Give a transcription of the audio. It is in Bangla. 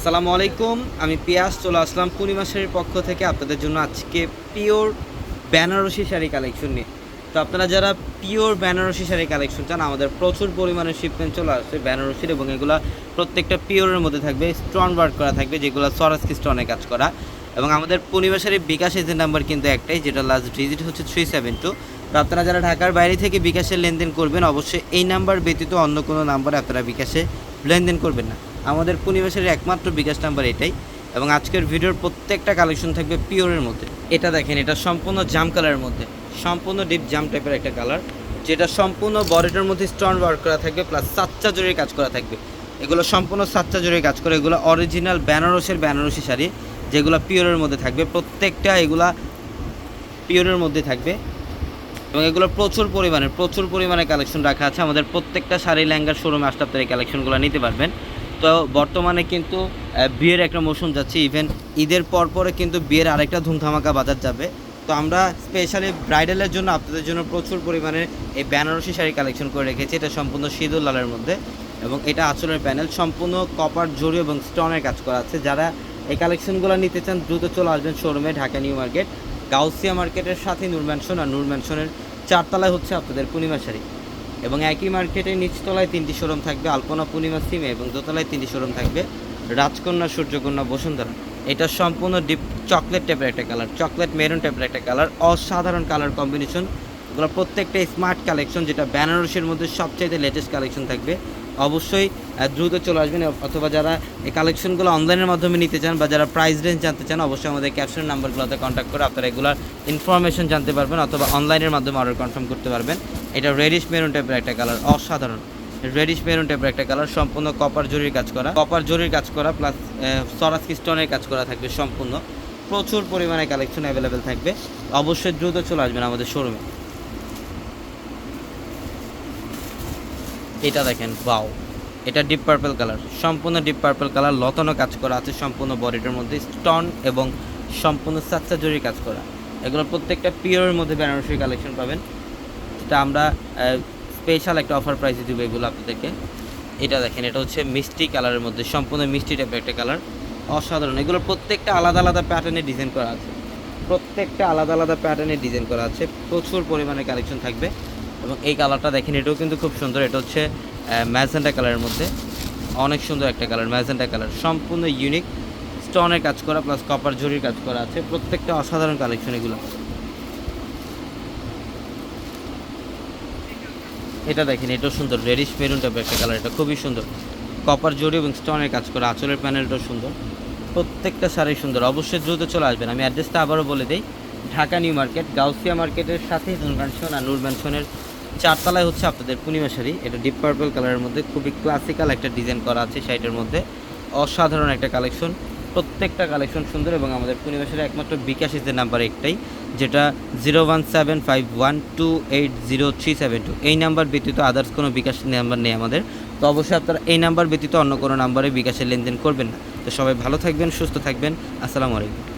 আসসালামু আলাইকুম, আমি পিয়াস, চলে আসলাম পূর্ণিমা পক্ষ থেকে আপনাদের জন্য আজকে পিওর বেনারসি শাড়ি কালেকশন নিয়ে। তো আপনারা যারা পিওর বেনারসি শাড়ি কালেকশন চান, আমাদের প্রচুর পরিমাণে শিপমেন্ট চলে আসছে বেনারসির এবং এগুলো প্রত্যেকটা পিওরের মধ্যে থাকবে স্টোন ওয়ার্ক করা থাকবে, যেগুলো সরাসকি স্টোনে কাজ করা। এবং আমাদের পূর্ণিমা বিকাশ এজেন্ট নাম্বার কিন্তু একটাই, যেটা লাস্ট ডিজিট হচ্ছে থ্রি সেভেন টু তো আপনারা যারা ঢাকার বাইরে থেকে বিকাশের লেনদেন করবেন, অবশ্যই এই নাম্বার ব্যতীত অন্য কোনো নাম্বারে আপনারা বিকাশে লেনদেন করবেন না। আমাদের পূর্ণিমাসের একমাত্র বিকাশ নাম্বার এটাই এবং আজকের ভিডিওর প্রত্যেকটা কালেকশন থাকবে পিওরের মধ্যে। এটা দেখেন, এটা সম্পূর্ণ জাম কালারের মধ্যে, সম্পূর্ণ ডিপ জাম টাইপের একটা কালার, যেটা সম্পূর্ণ বডিটার মধ্যে স্টোন ওয়ার্ক করা থাকবে প্লাস সাচ্চা জরির কাজ করা থাকবে। এগুলো সম্পূর্ণ সাচ্চা জরির কাজ করে, এগুলো অরিজিনাল বেনারসের বেনারসি শাড়ি, যেগুলো পিওরের মধ্যে থাকবে। প্রত্যেকটা এগুলা পিওরের মধ্যে থাকবে এবং এগুলো প্রচুর পরিমাণে প্রচুর পরিমাণে কালেকশন রাখা আছে। আমাদের প্রত্যেকটা শাড়ি ল্যাঙ্গার শোরুমে আসতে আপনারা এই কালেকশনগুলো নিতে পারবেন। তো বর্তমানে কিন্তু বিয়ের একটা মৌসুম যাচ্ছে। ইভেন ঈদের পর পরে কিন্তু বিয়ের আরেকটা ধুমধামাকা বাজার যাবে। তো আমরা স্পেশালি ব্রাইডালের জন্য আপনাদের জন্য প্রচুর পরিমাণে এই বেনারসি শাড়ি কালেকশন করে রেখেছি। এটা সম্পূর্ণ সিঁদুর লালের মধ্যে এবং এটা আঁচলের প্যানেল সম্পূর্ণ কপার জরি এবং স্টোনের কাজ করা আছে। যারা এই কালেকশনগুলো নিতে চান, দ্রুত চলে আসবেন শোরুমে ঢাকা নিউ মার্কেট, গাউসিয়া মার্কেটের সাথে নূর ম্যানশন আর নূর ম্যানশনের চারতলায় হচ্ছে আপনাদের পূর্ণিমা শাড়ি। এবং একই মার্কেটে নিচতলায় তিনটি শোরুম থাকবে, আলপনা পূর্ণিমা সিমে এবং দোতলায় তিনটি শোরুম থাকবে, রাজকন্যা, সূর্যকন্যা, বসুন্ধরা। এটা সম্পূর্ণ ডিপ চকলেট টাইপের একটা কালার চকলেট মেরুন টাইপের একটা কালার অসাধারণ কালার কম্বিনেশন এগুলো প্রত্যেকটা স্মার্ট কালেকশন যেটা বেনারসের মধ্যে সবচাইতে লেটেস্ট কালেকশন থাকবে। অবশ্যই দ্রুত চলে আসবেন, অথবা যারা এই কালেকশনগুলো অনলাইনের মাধ্যমে নিতে চান বা যারা প্রাইস রেঞ্জ জানতে চান, অবশ্যই আমাদের ক্যাপশন নাম্বারগুলোতে কন্ট্যাক্ট করে আপনারা এগুলোর ইনফরমেশন জানতে পারবেন অথবা অনলাইনের মাধ্যমে অর্ডার কনফার্ম করতে পারবেন। এটা রেডিশ মেরুন টাইপের একটা কালার অসাধারণ। রেডিশ মেরুন টাইপের একটা কালার সম্পূর্ণ কপার জরির কাজ করা। কপার জরির কাজ করা প্লাস সরাস স্টোনের কাজ করা থাকবে সম্পূর্ণ। প্রচুর পরিমাণে কালেকশন অ্যাভেলেবেল থাকবে। অবশ্যই দ্রুত চলে আসবেন আমাদের শোরুমে এটা দেখেন বাও এটা ডিপ পার্পল কালার সম্পূর্ণ ডিপ পার্পল কালার লতানো কাজ করা আছে সম্পূর্ণ বডিটার মধ্যে স্টন এবং সম্পূর্ণ সাচ্চা জরির কাজ করা। এগুলো প্রত্যেকটা পিওরের মধ্যে বেনারসি কালেকশন পাবেন। যেটা আমরা স্পেশাল একটা অফার প্রাইসে দেবো এগুলো আপনাদেরকে। এটা দেখেন, এটা হচ্ছে মিষ্টি কালারের মধ্যে, সম্পূর্ণ মিষ্টি টাইপের একটা কালার অসাধারণ। এগুলো প্রত্যেকটা আলাদা আলাদা প্যাটার্নে ডিজাইন করা আছে। প্রত্যেকটা আলাদা আলাদা প্যাটার্নে ডিজাইন করা আছে। প্রচুর পরিমাণে কালেকশন থাকবে। এবং এই কালারটা দেখেন, এটাও কিন্তু খুব সুন্দর। এটা হচ্ছে ম্যাজেন্টা কালারের মধ্যে। অনেক সুন্দর একটা কালার, ম্যাজেন্টা কালার। সম্পূর্ণ ইউনিক স্টোনের কাজ করা প্লাস কপার ঝুড়ির কাজ করা আছে। প্রত্যেকটা অসাধারণ কালেকশন এগুলো। এটা দেখেন, এটাও সুন্দর। রেডিশ মেরুন টাইপের একটা কালার এটা খুবই সুন্দর। কপার জরি এবং স্টোনের কাজ করা, আঁচলের প্যানেলটাও সুন্দর। প্রত্যেকটা শাড়ি সুন্দর। অবশ্যই দ্রুত চলে আসবেন। আমি অ্যাড্রেসটা আবারও বলে দিই। ঢাকা নিউ মার্কেট, গাউসিয়া মার্কেটের সাথে নূর ম্যানশন আর নূর ম্যানশনের চারতলায় হচ্ছে আপনাদের পূর্ণিমা শাড়ি। এটা ডিপ পার্পল কালারের মধ্যে। খুবই ক্লাসিক্যাল একটা ডিজাইন করা আছে শাড়িটার মধ্যে। অসাধারণ একটা কালেকশন প্রত্যেকটা কালেকশন সুন্দর এবং আমাদের পূর্ণিমা শাড়ি একমাত্র বিকাশ ইসের নাম্বার একটাই, যেটা zero one seven five one two eight zero three seven two এই নাম্বার ব্যতীত আদার্স কোনো বিকাশ নাম্বার নেই আমাদের। তো অবশ্যই আপনারা এই নাম্বার ব্যতীত অন্য কোনো নাম্বারে বিকাশের লেনদেন করবেন না। তো সবাই ভালো থাকবেন, সুস্থ থাকবেন। আসসালামু আলাইকুম।